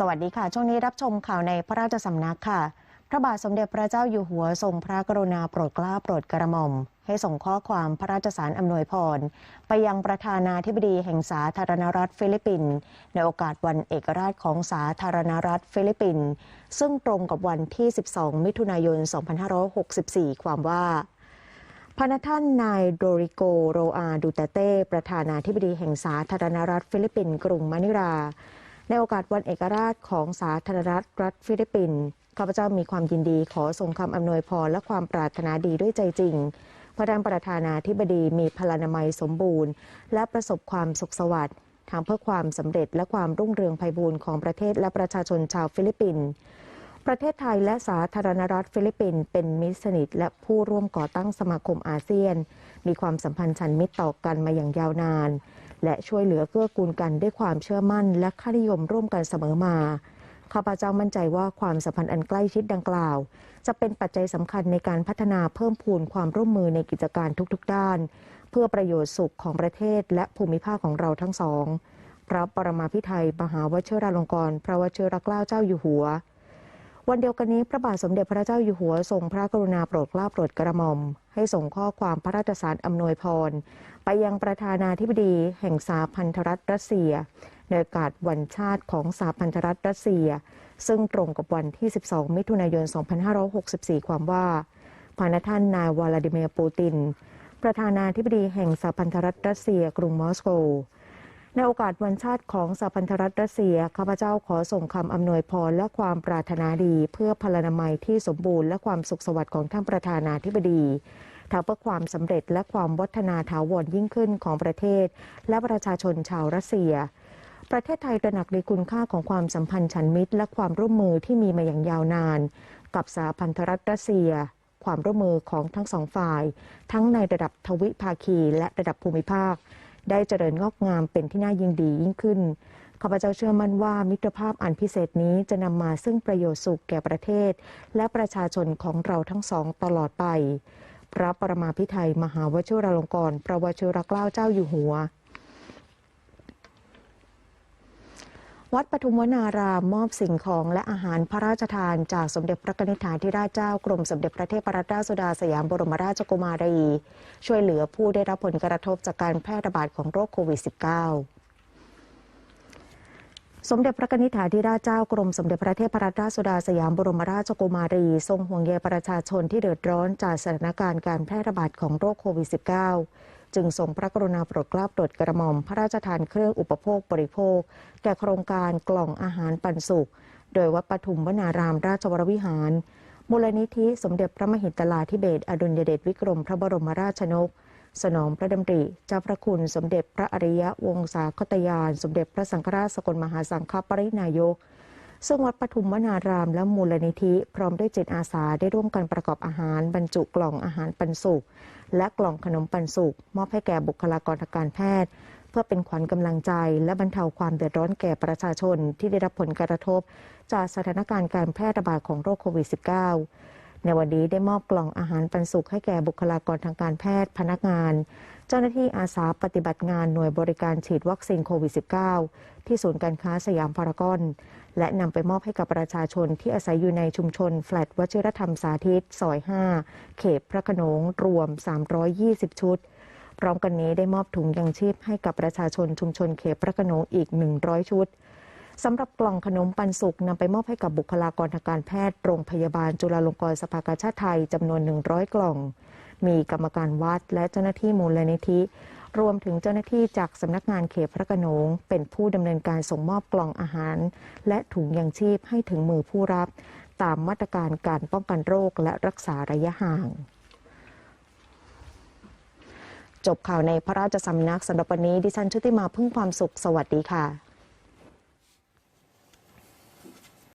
สวัสดีค่ะ ช่วงนี้รับชมข่าวในพระราชสำนักค่ะ พระบาทสมเด็จพระเจ้าอยู่หัวทรงพระกรุณาโปรดเกล้าโปรดกระหม่อม ให้ส่งข้อความพระราชสารอำนวยพร ไปยังประธานาธิบดีแห่งสาธารณรัฐฟิลิปปินส์ในโอกาสวันเอกราชของสาธารณรัฐฟิลิปปินส์ซึ่งตรงกับวันที่ 12 มิถุนายน 2564 ความว่าพระท่านนายโดริโกโรอาดูเตเต้ ประธานาธิบดีแห่งสาธารณรัฐฟิลิปปินส์กรุงมะนิลา ในโอกาสวันเอกราชของสาธารณรัฐรัฐฟิลิปปินส์ข้าพเจ้ามีความยินดีขอส่งคำอำนวยพรและความปรารถนาดีด้วยใจจริงพระท่านประธานาธิบดีมีพลานามัยสมบูรณ์ และประสบความสุขสวัสดิ์ทางเพื่อความสำเร็จและความรุ่งเรืองไพบูรณ์ของประเทศและประชาชนชาวฟิลิปปินส์ประเทศไทยและสาธารณรัฐฟิลิปปินส์เป็นมิตรสนิทและผู้ร่วมก่อตั้งสมาคมอาเซียน มีความสัมพันธ์ฉันมิตรต่อกันมาอย่างยาวนาน และช่วยเหลือเกื้อกูลกันด้วยความเชื่อมั่นและค่านิยมร่วมกันเสมอมา ข้าพเจ้ามั่นใจว่าความสัมพันธ์อันใกล้ชิดดังกล่าว จะเป็นปัจจัยสำคัญในการพัฒนาเพิ่มพูนความร่วมมือในกิจการทุกๆ ด้าน เพื่อประโยชน์สุขของประเทศและภูมิภาคของเราทั้งสอง พระปรมาภิไธยมหาวชิราลงกรณ์พระวชิรเกล้าเจ้าอยู่หัววันเดียวกันนี้พระบาทสมเด็จพระเจ้าอยู่หัวทรงพระกรุณาโปรดเกล้าโปรดกระหม่อม ให้ส่งข้อความพระราชสารอำนวยพร ไปยังประธานาธิบดีแห่งสาพันธรัฐรัสเซีย ในโอกาสวันชาติของสาพันธรัฐรัสเซีย ซึ่งตรงกับวันที่ 12 มิถุนายน 2564 ความว่าพาณท่านนายวลาดิเมียร์ปูติน ประธานาธิบดีแห่งสาพันธรัฐรัสเซีย กรุงมอสโก ในโอกาสวันชาติของสหพันธรัฐรัสเซีย ข้าพเจ้าขอส่งคำอำนวยพรและความปรารถนาดี เพื่อพลานามัยที่สมบูรณ์และความสุขสวัสดิ์ของท่านประธานาธิบดีทางเพื่อความสำเร็จและความวัฒนาถาวรยิ่งขึ้นของประเทศ และประชาชนชาวรัสเซีย ประเทศไทยตระหนักในคุณค่าของความสัมพันธ์ฉันมิตร และความร่วมมือที่มีมาอย่างยาวนาน กับสหพันธรัฐรัสเซีย ความร่วมมือของทั้งสองฝ่าย ทั้งในระดับทวิภาคีและระดับภูมิภาค ได้เจริญงอกงามเป็นที่น่ายินดียิ่งขึ้นข้าพเจ้าเชื่อมั่นว่ามิตรภาพอันพิเศษนี้จะนำมาซึ่งประโยชน์สุขแก่ประเทศ และประชาชนของเราทั้งสองตลอดไป พระปรมาพิไทยมหาวชิราลงกรณ์พระวชิรเกล้าเจ้าอยู่หัว วัดปทุมวนารามมอบสิ่งของและอาหารพระราชทาน จากสมเด็จพระนิธิฐานธิราชเจ้ากรมสมเด็จพระเทพรัตนราชสุดาสยามบรมราชกุมารี ช่วยเหลือผู้ได้รับผลกระทบจากการแพร่ระบาดของโรคโควิด -19 สมเด็จพระนิธิฐาธิราชเจ้ากรมสมเด็จพระเทพรัตนราชสุดาสยามบรมราชกุมารี ทรงห่วงใยประชาชนที่เดือดร้อนจากสถานการณ์การแพร่ระบาดของโรคโควิด -19 จึงทรงพระกรุณาโปรดเกล้าโปรดกระหม่อมพระราชทานเครื่องอุปโภคบริโภค แก่โครงการกล่องอาหารปันสุข โดยวัดปทุมวนารามราชวรวิหาร มูลนิธิสมเด็จพระมหิตลาธิเบศอดุลยเดชวิกรมพระบรมราชนก สนองพระดำริเจ้าพระคุณสมเด็จพระอริยวงศาคตยาน สมเด็จพระสังฆราชสกลมหาสังฆปรินายก ซึ่งวัดปฐุมวนาราม และมูลนิธิ พร้อมด้วยจิตอาสาได้ร่วมกันประกอบอาหาร บรรจุกล่องอาหารปันสุกและกล่องขนมปันสุกมอบให้แก่บุคลากรทางการแพทย์ เพื่อเป็นขวัญกำลังใจ และบรรเทาความเดือดร้อนแก่ประชาชนที่ได้รับผลกระทบ จากสถานการณ์การแพร่ระบาดของโรคโควิด -19 ในวันนี้ได้มอบกล่องอาหารปันสุขให้แก่บุคลากรทางการแพทย์พนักงาน เจ้าหน้าที่อาสาปฏิบัติงานหน่วยบริการฉีดวัคซีนโควิด -19 ที่ศูนย์การค้าสยามพารากอนและนำไปมอบให้กับประชาชนที่อาศัยอยู่ในชุมชน แฟลตวชิรธรรมสาธิตซอย 5 เขตพระโขนงรวม 320 ชุด พร้อมกันนี้ได้มอบถุงยังชีพให้กับประชาชนชุมชนเขตพระโขนงอีก 100 ชุด สำหรับกล่องขนมปันสุกนำไปมอบให้กับบุคลากรทางการแพทย์โรงพยาบาลจุฬาลงกรณ์สภากาชาติไทยจำนวน 100 กล่อง มีกรรมการวัดและเจ้าหน้าที่มูลนิธิ รวมถึงเจ้าหน้าที่จากสำนักงานเขตพระโขนงเป็นผู้ดำเนินการส่งมอบกล่องอาหาร และถุงยังชีพให้ถึงมือผู้รับ ตามมาตรการการป้องกันโรคและรักษาระยะห่างจบข่าวในพระราชสำนักสำหรับวันนี้ดิฉันชุติมาพึ่งความสุข สวัสดีค่ะ